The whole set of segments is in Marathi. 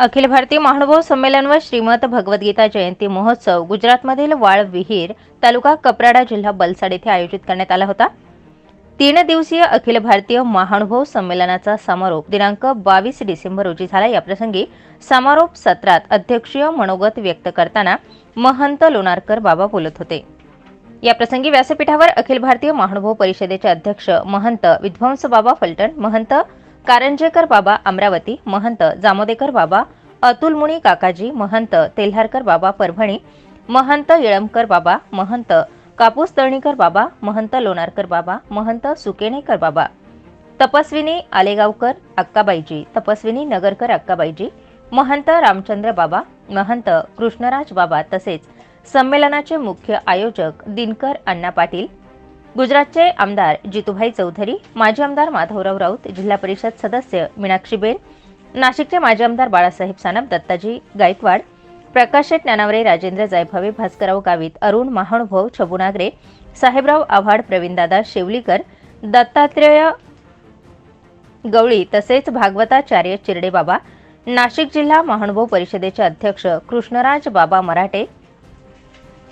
अखिल भारतीय महानुभाव संमेलन व श्रीमद भगवद्गीता जयंती महोत्सव गुजरातमधील वाळ विहीर तालुका कपराडा जिल्हा बलसाड येथे आयोजित करण्यात आला होता. तीन दिवसीय अखिल भारतीय महानुभव संमेलनाचा समारोप दिनांक बावीस डिसेंबर रोजी झाला. याप्रसंगी समारोप सत्रात अध्यक्षीय मनोगत व्यक्त करताना महंत लोणारकर बाबा बोलत होते. याप्रसंगी व्यासपीठावर अखिल भारतीय महानुभव परिषदेचे अध्यक्ष महंत विध्वंस बाबा फलटण महंत कारंजेकर बाबा अमरावती महंत जामोदेकर बाबा अतुलमुनी काकाजी महंत तेल्हारकर बाबा परभणी महंत येळमकर बाबा महंत कापूस तळणीकर बाबा महंत लोणारकर बाबा महंत सुकेणेकर बाबा तपस्विनी आलेगावकर अक्काबाईजी तपस्विनी नगरकर अक्काबाईजी महंत रामचंद्र बाबा महंत कृष्णराज बाबा तसेच संमेलनाचे मुख्य आयोजक दिनकर अण्णा पाटील गुजरातचे आमदार जितूभाई चौधरी माजी आमदार माधवराव राऊत जिल्हा परिषद सदस्य मीनाक्षीबेन नाशिकचे माजी आमदार बाळासाहेब सानप दत्ताजी गायकवाड प्रकाश ज्ञानावरे राजेंद्र जायभावे भास्करराव गावित अरुण महानुभव छबुनागरे साहेबराव आव्हाड प्रवीणदादा शेवलीकर दत्तात्रेय गवळी तसेच भागवताचार्य चिरडे बाबा नाशिक जिल्हा महानुभव परिषदेचे अध्यक्ष कृष्णराज बाबा मराठे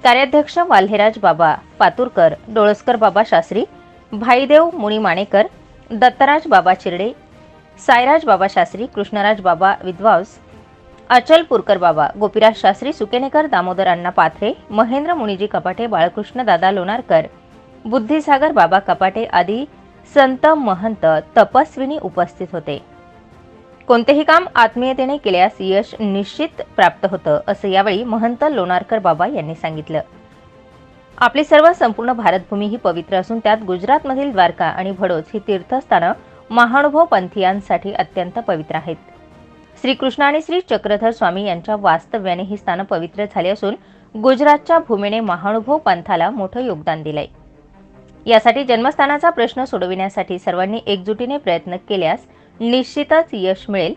कार्याध्यक्ष वाल्हेराज बाबा पातुरकर डोळसकर बाबा शास्त्री भाईदेव मुनी माणेकर दत्तराज बाबा चिरडे सायराज बाबा शास्त्री कृष्णराज बाबा विद्वांस अचलपूरकर बाबा गोपीराज शास्त्री सुकेनेकर दामोदर अण्णा पाथरे महेंद्र मुनिजी कपाटे बाळकृष्ण दादा लोणारकर बुद्धिसागर बाबा कपाटे आदी संत महंत तपस्विनी उपस्थित होते. कोणतेही काम आत्मीयतेने केल्यास यश निश्चित प्राप्त होतं असं यावेळी महंत लोणारकर बाबा यांनी सांगितलं. आपली सर्व संपूर्ण भारतभूमी ही पवित्र असून त्यात गुजरातमधील द्वारका आणि भडोच ही तीर्थस्थानं महानुभव पंथीयांसाठी अत्यंत पवित्र आहेत. श्रीकृष्ण आणि श्री चक्रधर स्वामी यांच्या वास्तव्याने ही स्थानं पवित्र झाली असून गुजरातच्या भूमीने महानुभव पंथाला मोठं योगदान दिलंय. यासाठी जन्मस्थानाचा प्रश्न सोडविण्यासाठी सर्वांनी एकजुटीने प्रयत्न केल्यास निश्चितच यश मिळेल.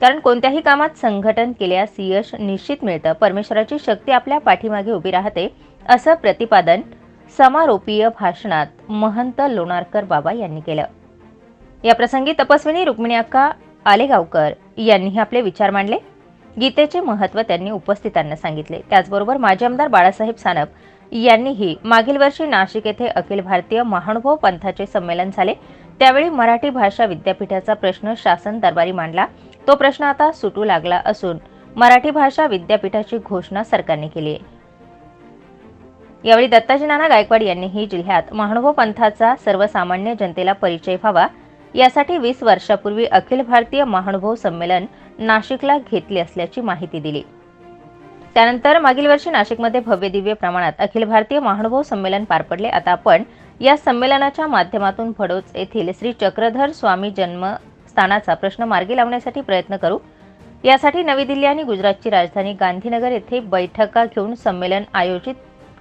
कारण कोणत्याही कामात संघटन केल्यास यश निश्चित मिळतं. परमेश्वराची शक्ती आपल्या पाठीमागे उभी राहते. असं प्रतिपादन समारोपीय भाषणात महंत लोणारकर बाबा यांनी केलं. याप्रसंगी तपस्विनी रुक्मिणी अक्का आलेगावकर यांनीही आपले विचार मांडले. गीतेचे महत्त्व त्यांनी उपस्थितांना सांगितले. त्याचबरोबर माजी आमदार बाळासाहेब सानप यांनीही मागील वर्षी नाशिक येथे अखिल भारतीय महानुभव पंथाचे संमेलन झाले. त्यावेळी मराठी भाषा विद्यापीठाचा प्रश्न शासन दरबारी मांडला. तो प्रश्न आता सुटू लागला असून मराठी भाषा विद्यापीठाची घोषणा सरकारने केली आहे. यावेळी दत्ताजी नाना गायकवाड यांनीही जिल्ह्यात महानुभव पंथाचा सर्वसामान्य जनतेला परिचय व्हावा. यासाठी वीस वर्षापूर्वी अखिल भारतीय महानुभव संमेलन नाशिकला घेतले असल्याची माहिती दिली. त्यानंतर मागील वर्षी नाशिकमध्ये भव्य दिव्य प्रमाणात अखिल भारतीय महानुभव संमेलन पार पडले. आता आपण या संमेलनाच्या माध्यमातून भडोच येथील श्री चक्रधर स्वामी जन्मस्थानाचा प्रश्न मार्गी लावण्यासाठी प्रयत्न करू. यासाठी नवी दिल्ली आणि गुजरातची राजधानी गांधीनगर येथे बैठका घेऊन संमेलन आयोजित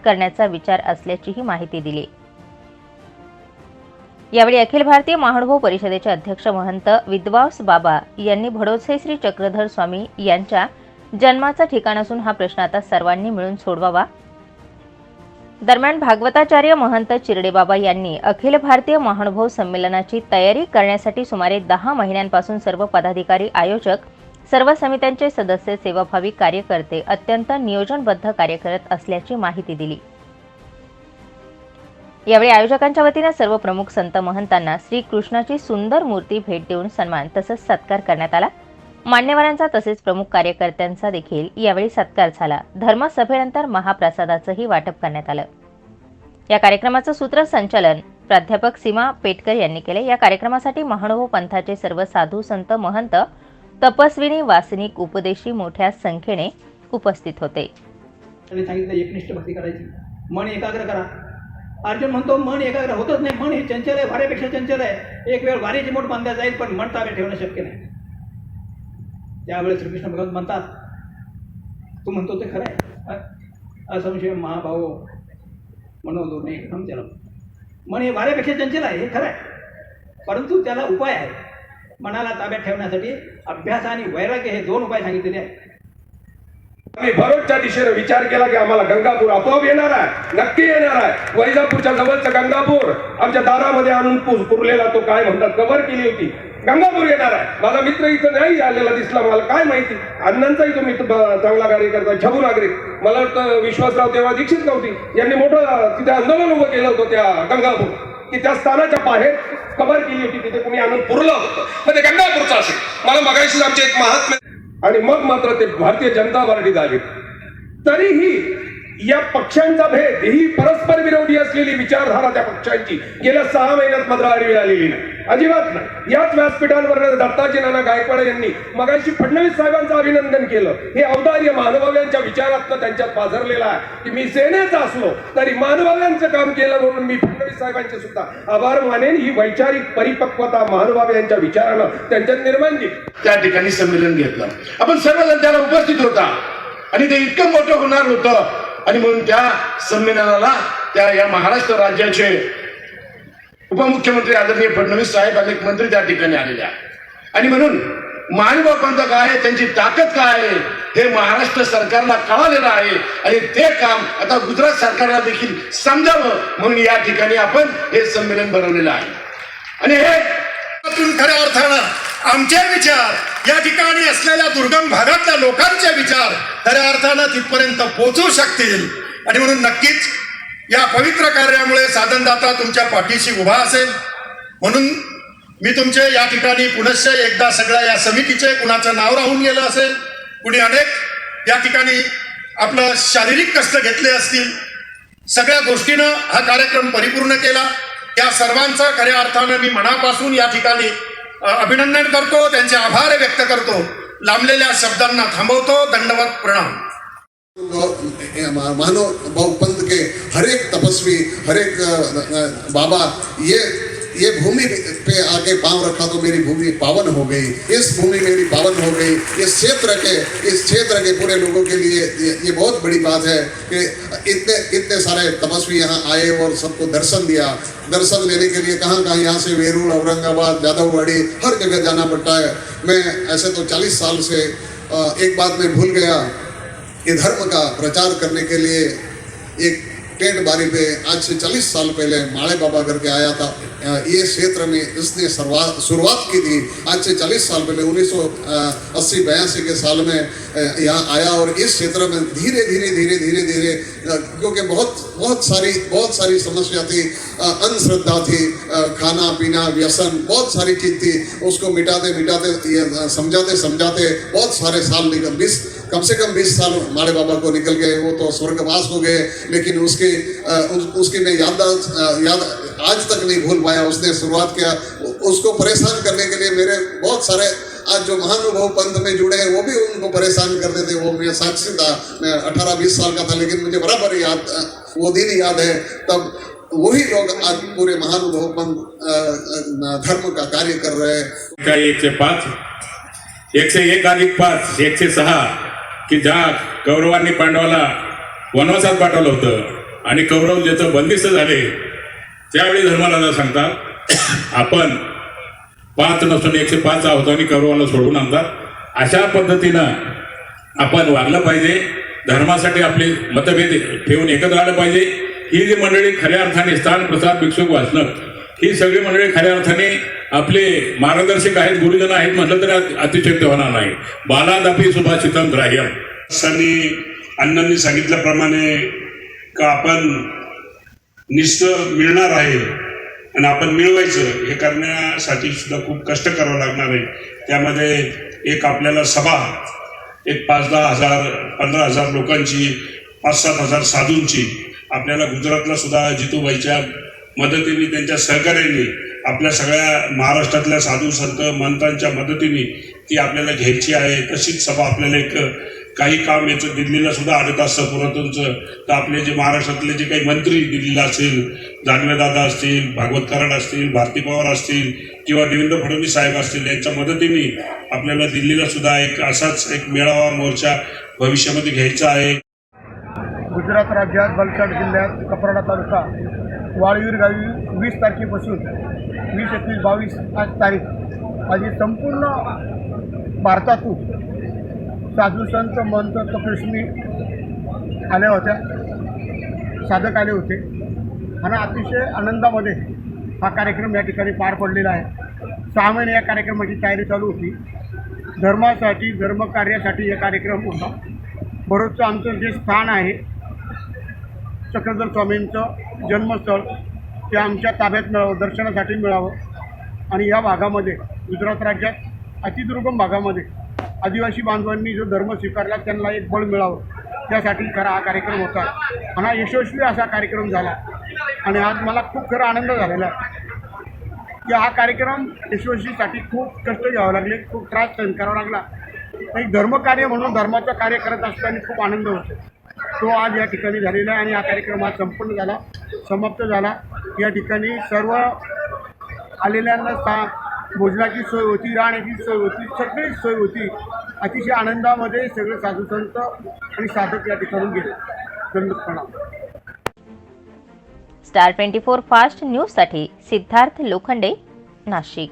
करण्याचा विचार असल्याचीही माहिती दिली. यावेळी अखिल भारतीय महानुभव परिषदेचे अध्यक्ष महंत विद्वांस बाबा यांनी भडोसे श्री चक्रधर स्वामी यांच्या जन्माचं ठिकाण असून हा प्रश्न आता सर्वांनी मिळून सोडवावा. दरम्यान भागवताचार्य महंत चिरडेबाबा यांनी अखिल भारतीय महानुभव संमेलनाची तयारी करण्यासाठी सुमारे दहा महिन्यांपासून सर्व पदाधिकारी आयोजक सर्व समित्यांचे सदस्य सेवाभावी कार्यकर्ते अत्यंत नियोजनबद्ध कार्य करत असल्याची माहिती दिली. यावेळी आयोजकांच्या वतीनं सर्व प्रमुख संत महंतांना श्रीकृष्णाची सुंदर मूर्ती भेट देऊन सन्मान तसंच सत्कार करण्यात आला. मान्यवरांचा तसेच प्रमुख कार्यकर्त्यांचा देखील यावेळी सत्कार झाला. धर्मसभेनंतर महाप्रसादाचंही वाटप करण्यात आलं. या कार्यक्रमाचं सूत्रसंचालन प्राध्यापक सीमा पेटकर यांनी केले. या कार्यक्रमासाठी महानुभव पंथाचे सर्व साधू संत महंत तपस्विनी वासनिक उपदेशी मोठ्या संख्येने उपस्थित होते. सांगितलं एकनिष्ठ भक्ती करायची. मन एकाग्र करा. अर्जुन म्हणतो मन एकाग्र होतच नाही. मन हे चंचल आहे वाऱ्यापेक्षा चंचल आहे. एक वेळ वाऱ्याची मोठ बांधल्या जाईल पण मन ताब्यात ठेवणं शक्य नाही. त्यावेळेस श्रीकृष्ण भगवंत म्हणतात तू म्हणतो ते खरं आहे अ- असंशय महाभाऊ म्हणून एकदम त्याला मन हे वाऱ्यापेक्षा चंचल आहे हे खरं आहे परंतु त्याला उपाय आहे. मनाला ताब्यात ठेवण्यासाठी अभ्यास आणि वैराग्य हे दोन उपाय सांगितलेले आहेत. आम्ही भरोसच्या दिशेने विचार केला की आम्हाला गंगापूर आपोआप येणार आहे. नक्की येणार आहे. वैजापूरच्या जवळचं गंगापूर आमच्या दारामध्ये आणून पुरलेला तो काय म्हणतात कव्हर केली होती. गंगापूर येणार आहे. माझा मित्र इथं नाही आलेला दिसला मला काय माहिती? अण्णांचाही तो मित्र चांगला कार्यकर्ता छबू नागरिक. मला वाटतं विश्वासराव तेव्हा दीक्षित नव्हती यांनी मोठं तिथे आंदोलन उभं केलं होतं त्या गंगापूर. की त्या स्थानाच्या बाहेर कबर केली होती तिथे कुणी आणून पुरलं होतं. मग ते गंगापूरचं असेल. मला मगाशी आमचे एक महात्मा आणि मग मात्र ते भारतीय जनता पार्टी झाली. तरीही या पक्षांचा भेद ही परस्पर विरोधी असलेली विचारधारा त्या पक्षांची गेल्या सहा महिन्यात मात्र आडवी आलेली नाही. अजिबात नाही. याच व्यासपीठांवर दत्ताजी नाना गायकवाड यांनी मगाशी फडणवीस साहेबांचं अभिनंदन केलं. हे औदार्य महानुभाव्यांच्या विचारातनं त्यांच्यात पाझरलेलं आहे की मी सेनेचा असलो तरी महानुभाव्यांचं काम केलं म्हणून मी फडणवीस साहेबांचे सुद्धा आभार मानेन. ही वैचारिक परिपक्वता महानुभाव यांच्या विचारानं त्यांच्यात निर्माण केली त्या ठिकाणी संमेलन घेतलं. आपण सर्वजण त्याला उपस्थित होता. आणि ते इतकं मोठं होणार होतं. आणि म्हणून त्या संमेलनाला त्या या महाराष्ट्र राज्याचे उपमुख्यमंत्री आदरणीय फडणवीस साहेब अनेक मंत्री त्या ठिकाणी आलेले आहेत. आणि म्हणून महानुभाव पंथ काय आहे त्यांची ताकद काय आहे हे महाराष्ट्र सरकारला कळालेलं आहे. आणि ते काम आता गुजरात सरकारला देखील समजावं म्हणून या ठिकाणी आपण हे संमेलन भरवलेलं आहे. आणि हे खऱ्या अर्थानं आमचे विचार या ठिकाणी असलेल्या दुर्गम भागातल्या लोकांचे विचार खऱ्या अर्थानं तिथपर्यंत पोहोचू शकतील. आणि म्हणून नक्कीच या पवित्र कार्यामुळे साधनदाता तुमच्या पाठीशी उभा असेल. म्हणून मी तुमचे या ठिकाणी पुनश्च एकदा सगळ्या या समितीचे कुणाचं नाव राहून गेलं असेल कुणी अनेक या ठिकाणी आपलं शारीरिक कष्ट घेतले असतील सगळ्या गोष्टीनं हा कार्यक्रम परिपूर्ण केला. या सर्वांचा खऱ्या अर्थानं मी मनापासून या ठिकाणी अभिनंदन करतो त्यांचे आभार व्यक्त करतो. लांबलेल्या शब्दांना थांबवतो. दंडवत प्रणाम. मानो भाव पंत के हर एक तपस्वी हर एक अ, बाबा ये ये भूमि पे आके पाँव रखा तो मेरी भूमि पावन हो गई। इस भूमि मेरी पावन हो गई। इस क्षेत्र के इस क्षेत्र के पूरे लोगों के लिए ये, ये बहुत बड़ी बात है कि इतने इतने सारे तपस्वी यहाँ आए और सबको दर्शन दिया। दर्शन लेने के लिए कहाँ कहाँ यहाँ से वेरूल औरंगाबाद जादववाड़ी हर जगह जाना पड़ता है। मैं ऐसे तो चालीस साल से एक बात मैं भूल गया। ये धर्म का प्रचार करने के लिए एक टेंट बारी पे आज से 40 साल पहले माड़े बाबा करके आया था। ये क्षेत्र में इसने शुरुआत शुरुआत की थी, आज से 40 साल पहले, उन्नीस सौ अस्सी बयासी के साल में यहाँ आया और इस क्षेत्र में धीरे धीरे धीरे धीरे धीरे क्योंकि बहुत बहुत सारी बहुत सारी समस्या थी। अंधश्रद्धा थी खाना, पीना, व्यसन, बहुत सारी चीज़ थी। उसको मिटाते मिटाते समझाते समझाते बहुत सारे साल निकल बीस कम से कम बीस साल माड़े बाबा को निकल गए वो तो स्वर्गवास हो गए लेकिन उसकी उस, उसकी मैं याद याद आज तक नहीं भूल पाया उसने शुरुआत किया। उसको परेशान करने के लिए मेरे बहुत सारे आज जो महानुभाव पंथ में जुड़े हैं वो भी उनको परेशान करते थे वो मैं साक्षी था मैं अठारह बीस साल का था लेकिन मुझे बराबर याद वो दिन याद है तब वही लोग आज पूरे महानुभव पंथ धर्म का कार्य कर रहे हैं। काही एकशे पाच? एकशे एक अधिक पाच एकशे सहा? की ज्या कौरवांनी पांडवाला वनवासात पाठवलं होतं आणि कौरव ज्याचं बंदिस्त झाले त्यावेळी धर्मराजा सांगतात आपण पाच नसून एकशे पाच आहोत आणि कौरवाला सोडून आणतात. अशा पद्धतीनं आपण वागलं पाहिजे. धर्मासाठी आपले मतभेद ठेवून एकत्र आलं पाहिजे. ही जी मंडळी खऱ्या अर्थाने स्थान प्रसाद भिक्षुक वाचणं ही सगळी मंडळी खऱ्या अर्थाने आपले मार्गदर्शक आहेत गुरुजन आहेत म्हटलं तर अतिशय होणार नाही. बालादापी सुभाषितम ग्राह्यम. सनी अण्णांनी सांगितल्याप्रमाणे का आपण निष्ठ मिळणार आहे आणि आपण मिळवायचं हे करण्यासाठी सुद्धा खूप कष्ट करावं लागणार आहे. त्यामध्ये एक आपल्याला सभा एक पाच दहा हजार पंधरा हजार लोकांची पाच सात हजार साधूंची आपल्याला गुजरातला सुद्धा जितूबाईच्या मदतीने त्यांच्या सहकार्याने आपल्या सगळ्या महाराष्ट्रातल्या साधू संत मंतांच्या मदतीने ती आपल्याला घ्यायची आहे. तशीच सभा आपल्याला एक काही काम याचं दिल्लीला सुद्धा आडत असतं पुरातनचं तर आपले जे महाराष्ट्रातले जे काही मंत्री दिल्लीला असतील दादा असतील भागवत कराड असतील भारती पवार असतील किंवा देवेंद्र फडणवीस साहेब असतील यांच्या मदतीने आपल्याला दिल्लीला सुद्धा एक असाच एक मेळावा मोर्चा भविष्यामध्ये घ्यायचा आहे. गुजरात राज्यात वलसाड जिल्ह्यात कपराडा तालुका वाळवीर गावी वीस तारखेपासून वीस एकवीस बावीस आज तारीख. माझी संपूर्ण भारतातून साधू संत मंत तपस्वी आल्या होत्या. साधक आले होते. आणि अतिशय आनंदामध्ये हा कार्यक्रम या ठिकाणी पार पडलेला आहे. सहा महिने या कार्यक्रमाची तयारी चालू होती. धर्मासाठी धर्मकार्यासाठी हे कार्यक्रम होता. बरोबरचं आमचं जे स्थान आहे चक्रधर स्वामींचं जन्मस्थळ ते आमच्या ताब्यात मिळावं दर्शनासाठी मिळावं. आणि या भागामध्ये गुजरात राज्यात अतिदुर्गम भागामध्ये आदिवासी बांधवांनी जो धर्म स्वीकारला त्यांना एक बळ मिळावं. त्यासाठी खरा हा कार्यक्रम होता. आणि हा यशस्वी असा कार्यक्रम झाला. आणि आज मला खूप खरा आनंद झालेला आहे. की हा कार्यक्रम यशस्वीसाठी खूप कष्ट घ्यावं लागले खूप त्रास सहन करावा लागला. एक धर्मकार्य म्हणून धर्माचं कार्य करत असताना खूप आनंद होतो. तो आज या ठिकाणी झालेला आहे आणि हा कार्यक्रम आज संपन्न झाला समाप्त झाला. या ठिकाणी सर्व आलेल्यांना सा भोजनाची सोय होती राहण्याची सोय होती सगळीच सोय होती. अतिशय आनंदामध्ये सगळे साधुसंत आणि साधक या ठिकाणून गेले. दंडपणा. स्टार ट्वेंटी फोर फास्ट न्यूजसाठी सिद्धार्थ लोखंडे नाशिक.